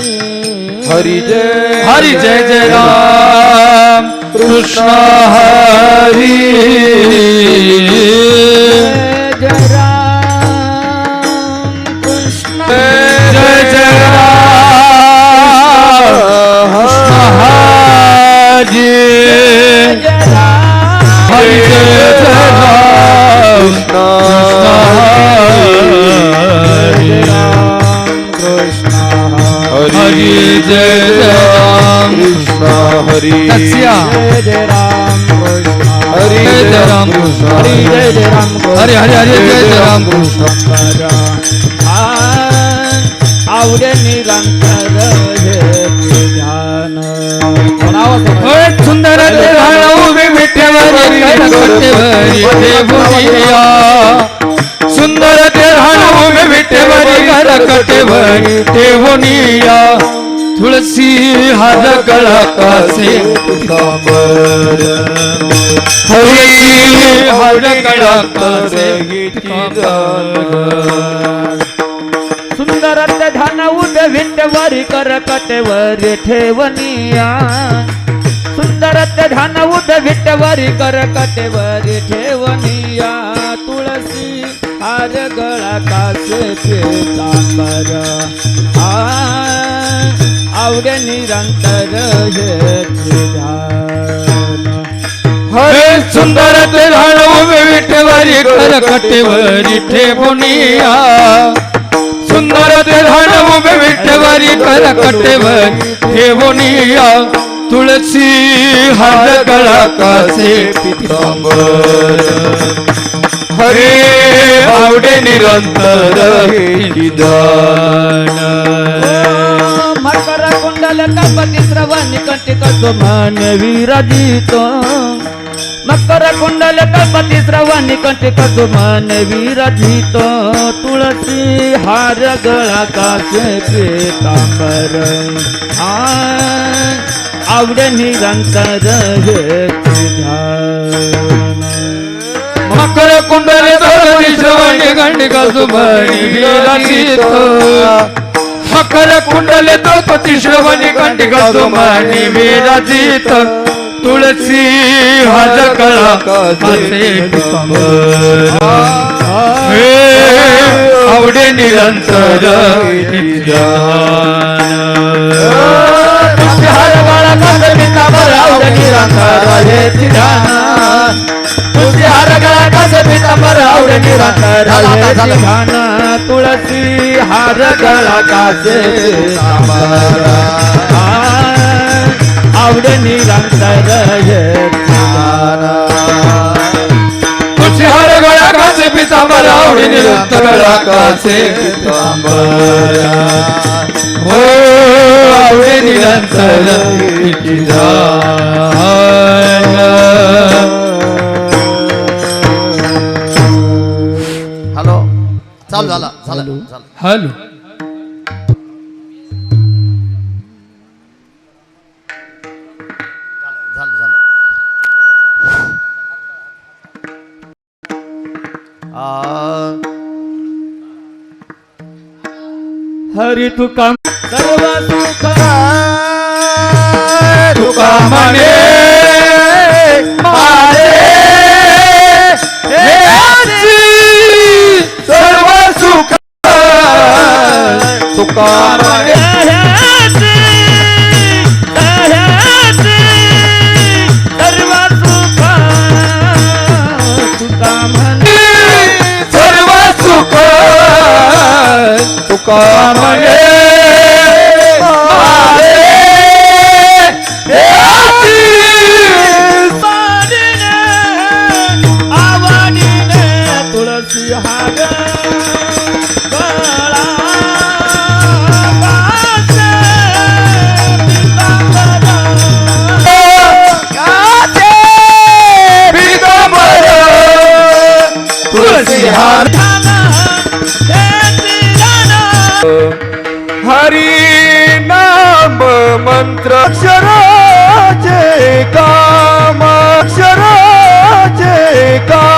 हरी जय हरी जय जय राम। कृष्ण हरी। जय राम। कृष्ण जय जय राम कृष्ण हरी जय राम कृष्ण हरी जय जय राम कृष्ण हरी जय राम कृष्ण हरी जय जय राम हरे हरे हरे जय जय राम कृष्ण आवडे निरंतर ध्यान सुंदर विठ्ठेवरी घर कटेवरी देवुनिया तुळसी हार गळा कासे? हरी हार गळा सुंदर ध्यान कर कटेवरी ठेवनिया सुंदर ते ध्यान उभे विठ्ठेवरी कर कटेवरी ठेवनिया हार गळा कासे पितांबर आ आवडे निरंतर हे हरे सुंदर ते उभे विठ्ठेवरी घर कटेवरी ठेवुनिया सुंदर ते उभे विठ्ठेवरी घर कटेवरी ठेवुनिया तुळसी हार गळा कासे हरे आवडे निरंतर दान मकर कुंडल कपटी श्रवण कंटिक सुमन विरजित मकर कुंडल कपटी श्रवण कंटिक सुमन विरजित तुळसी हार गळा कासे पितांबर आ आवडे निरंतर मकर कुंडले दोरी श्रवणी गंडिका सुमणी विराजित मकर कुंडले दोपती श्रवणी गंडिका सुमणी विराजित तुळसी हज कळा कासे हे आवडे निरंतर निरंतर हे तुळसी हार गळा कासे पितांबर निरंतर तुझी हार गळा कासे पितांबर आवडे निरंतर गळा कासे हो चालू झाला झाला हॅलो. हरी तुका सर्व सुख तुका म्हणे तुका मंत्र अक्षराचे काम अक्षराचे काम.